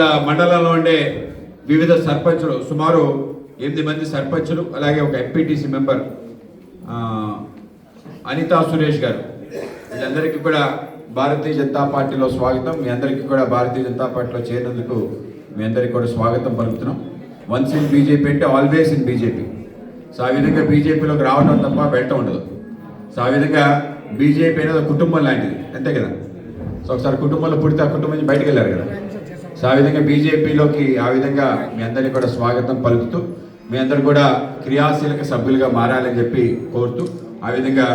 మండలంలో ఉండే వివిధ సర్పంచులు సుమారు ఎనిమిది మంది సర్పంచులు అలాగే ఒక ఎంపీటీసీ మెంబర్ అనితా సురేష్ గారు. వీళ్ళందరికీ కూడా భారతీయ జనతా పార్టీలో స్వాగతం. మీ అందరికీ కూడా భారతీయ జనతా పార్టీలో చేరినందుకు మీ అందరికీ కూడా స్వాగతం పలుకుతున్నాం. వన్స్ ఇన్ బీజేపీ అంటే ఆల్వేస్ ఇన్ బీజేపీ. సో ఆ విధంగా బీజేపీలోకి రావడం తప్ప వెళ్ళటం ఉండదు. సో ఆ విధంగా బీజేపీ అనేది ఒక కుటుంబం లాంటిది. అంతే కదా? సో ఒకసారి కుటుంబంలో పుడితే ఆ కుటుంబం నుంచి బయటకు వెళ్ళారు కదా? సో ఆ విధంగా బీజేపీలోకి ఆ విధంగా మీ అందరినీ కూడా స్వాగతం పలుకుతూ మీ అందరు కూడా క్రియాశీలక సభ్యులుగా మారాలని చెప్పి కోరుతూ ఆ విధంగా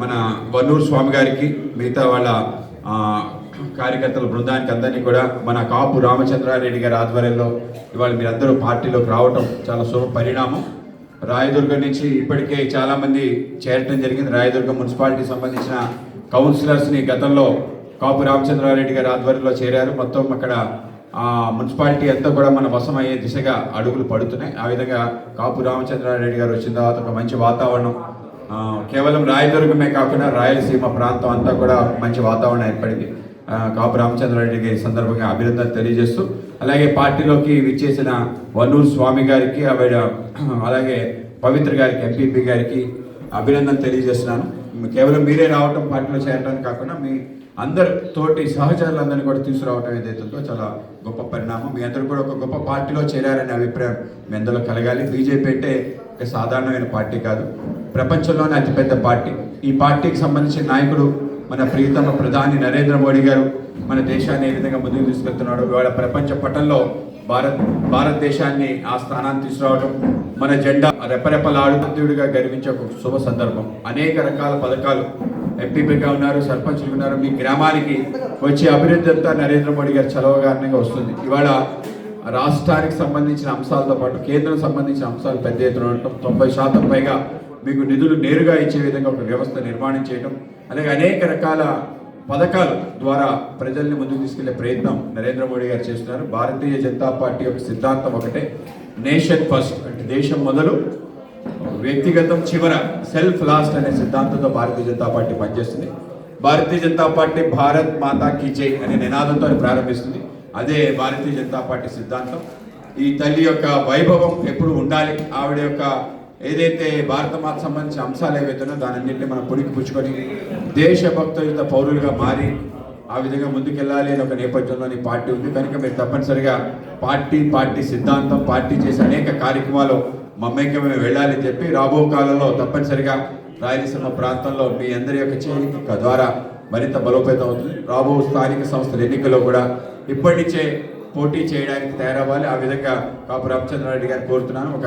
మన వన్నూరు స్వామి గారికి మిగతా వాళ్ళ కార్యకర్తల బృందానికి అందరినీ కూడా మన కాపు రామచంద్రారెడ్డి గారి ఆధ్వర్యంలో ఇవాళ మీరందరూ పార్టీలోకి రావటం చాలా శుభ పరిణామం. రాయదుర్గం నుంచి ఇప్పటికే చాలామంది చేరటం జరిగింది. రాయదుర్గం మున్సిపాలిటీ సంబంధించిన కౌన్సిలర్స్ని గతంలో కాపు రామచంద్రారెడ్డి గారి ఆధ్వర్యంలో చేరారు. మొత్తం అక్కడ మున్సిపాలిటీ అంతా కూడా మన వశమయ్యే దిశగా అడుగులు పడుతున్నాయి. ఆ విధంగా కాపు రామచంద్రారెడ్డి గారు వచ్చిన తర్వాత ఒక మంచి వాతావరణం కేవలం రాయదుర్గమే కాకుండా రాయలసీమ ప్రాంతం అంతా కూడా మంచి వాతావరణం ఏర్పడింది. కాపు రామచంద్రారెడ్డికి గారి సందర్భంగా అభినందనలు తెలియజేస్తూ అలాగే పార్టీలోకి విచ్చేసిన వన్నూరు స్వామి గారికి ఆవిడ అలాగే పవిత్ర గారికి ఎంపీపీ గారికి అభినందన తెలియజేస్తున్నాను. కేవలం మీరే రావటం పార్టీలో చేరడానికి కాకుండా మీ అందరి తోటి సహచరులందరినీ కూడా తీసుకురావటం ఏదైతే చాలా గొప్ప పరిణామం. మీ అందరూ కూడా ఒక గొప్ప పార్టీలో చేరారనే అభిప్రాయం మీ అందరిలో కలగాలి. బీజేపీ అంటే ఒక సాధారణమైన పార్టీ కాదు. ప్రపంచంలోనే అతిపెద్ద పార్టీ. ఈ పార్టీకి సంబంధించిన నాయకుడు మన ప్రియతమ ప్రధాని నరేంద్ర మోడీ గారు మన దేశాన్ని ఏ విధంగా ముందుకు తీసుకెళ్తున్నాడు ఇవాళ ప్రపంచ పటంలో భారత్ భారతదేశాన్ని ఆ స్థానాన్ని తీసుకురావడం మన జెండా రెపరెపలాడుతుడిగా గర్వించే ఒక శుభ సందర్భం. అనేక రకాల పథకాలు ఎంపీపీగా ఉన్నారు సర్పంచులు ఉన్నారు. మీ గ్రామానికి వచ్చే అభివృద్ధి అంతా నరేంద్ర మోడీ గారి చలవ కారణంగా వస్తుంది. ఇవాళ రాష్ట్రానికి సంబంధించిన అంశాలతో పాటు కేంద్రం సంబంధించిన అంశాలు పెద్ద ఎత్తున ఉండటం తొంభై శాతం పైగా మీకు నిధులు నేరుగా ఇచ్చే విధంగా ఒక వ్యవస్థ నిర్మాణం చేయడం అలాగే అనేక రకాల పథకాల ద్వారా ప్రజల్ని ముందుకు తీసుకెళ్ళే ప్రయత్నం నరేంద్ర మోడీ గారు చేస్తున్నారు. భారతీయ జనతా పార్టీ యొక్క సిద్ధాంతం ఒకటే. నేషన్ ఫస్ట్ అంటే దేశం మొదలు వ్యక్తిగతం చివర సెల్ఫ్ లాస్ట్ అనే సిద్ధాంతంతో భారతీయ జనతా పార్టీ పనిచేస్తుంది. భారతీయ జనతా పార్టీ భారత్ మాతా కీ జై అనే నినాదంతో అది ప్రారంభిస్తుంది. అదే భారతీయ జనతా పార్టీ సిద్ధాంతం. ఈ తల్లి యొక్క వైభవం ఎప్పుడు ఉండాలి? ఆవిడ యొక్క ఏదైతే భారత మాత సంబంధించిన అంశాలు ఏవైతున్నాయో దానన్నింటినీ మనం పుణికిపుచ్చుకొని పుచ్చుకొని పౌరులుగా మారి ఆ విధంగా ముందుకెళ్ళాలి అనే ఒక నేపథ్యంలోని పార్టీ ఉంది. కనుక మీరు తప్పనిసరిగా పార్టీ పార్టీ సిద్ధాంతం పార్టీ చేసే అనేక కార్యక్రమాలు మమ్మేకమే వెళ్ళాలని చెప్పి రాబో కాలంలో తప్పనిసరిగా రాయలసీమ ప్రాంతంలో మీ అందరి యొక్క చేరిక ద్వారా మరింత బలోపేతం అవుతుంది. రాబో స్థానిక సంస్థల ఎన్నికల్లో కూడా ఇప్పటి నుంచే పోటీ చేయడానికి తయారవ్వాలి. ఆ విధంగా కాపు రామచంద్రారెడ్డి గారిని కోరుతున్నాను. ఒక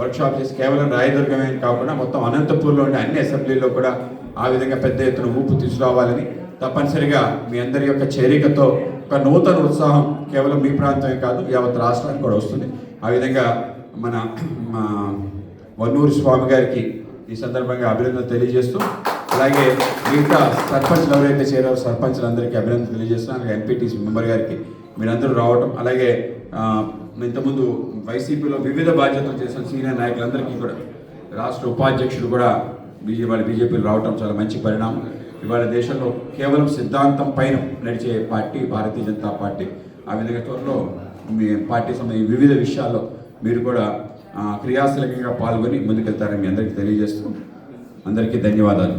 వర్క్షాప్ చేసి కేవలం రాయదుర్గమే కాకుండా మొత్తం అనంతపూర్లో ఉండే అన్ని అసెంబ్లీలో కూడా ఆ విధంగా పెద్ద ఎత్తున ఊపు తీసుకురావాలని తప్పనిసరిగా మీ అందరి యొక్క చేరికతో ఒక నూతన ఉత్సాహం కేవలం మీ ప్రాంతమే కాదు యావత్ రాష్ట్రానికి కూడా వస్తుంది. ఆ విధంగా మన మా వన్నూరు స్వామి గారికి ఈ సందర్భంగా అభినందన తెలియజేస్తూ అలాగే మిగతా సర్పంచ్లు ఎవరైతే చేరారో సర్పంచ్లందరికీ అభినందన తెలియజేస్తున్నాను. అలాగే ఎంపీటీసీ మెంబర్ గారికి మీరందరూ రావటం అలాగే ఇంతకుముందు వైసీపీలో వివిధ బాధ్యతలు చేసిన సీనియర్ నాయకులందరికీ కూడా రాష్ట్ర ఉపాధ్యక్షుడు కూడా బీజేపీ బీజేపీలు రావటం చాలా మంచి పరిణామం. ఇవాళ దేశంలో కేవలం సిద్ధాంతం పైన నడిచే పార్టీ భారతీయ జనతా పార్టీ. ఆ విధంగా త్వరలో మీ పార్టీ సంబంధించిన వివిధ విషయాల్లో మీరు కూడా క్రియాశీలకంగా పాల్గొని ముందుకెళ్తారని మీ అందరికీ తెలియజేస్తూ అందరికీ ధన్యవాదాలు.